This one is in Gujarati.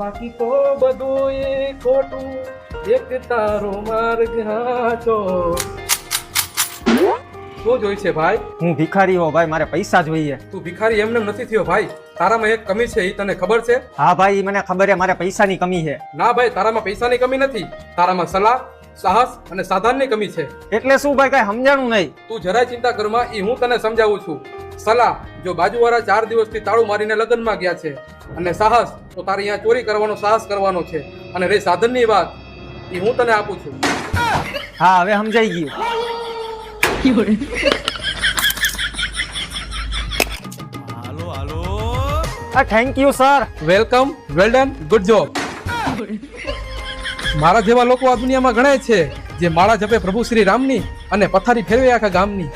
બાકી તો બધું એ ખોટું. એક તારો માર્ગ હાચો. શું જોઈ છે ભાઈ? હું ભિખારી હો ભાઈ મારે પૈસા જોઈએ. તું ભિખારી એમને નથી થયો ભાઈ. તારામાં એક કમી છે એ તને ખબર છે? હા ભાઈ મને ખબર છે મારે પૈસાની કમી છે. ના ભાઈ તારામાં પૈસાની કમી નથી. તારામાં સલાહ સાહસ અને સાધનની કમી છે. એટલે શું ભાઈ કઈ સમજાણું નહીં. તું જરાય ચિંતા કરમાં એ હું તને સમજાવું છું. સલાહ જો બાજુવાળા ચાર દિવસથી તાળું મારીને લગ્નમાં ગયા છે અને સાહસ તો તારે અહીંયા ચોરી કરવાનો સાહસ કરવાનો છે. અને રે સાધનની વાત એ હું તને આપું છું. હા હવે સમજાઈ ગયું. આ thank you sir welcome well done good job મારા જેવા લોકો આ દુનિયામાં ગણાય છે જે માળા જપે પ્રભુ શ્રી રામની અને પથારી ફેરવે આખા ગામની.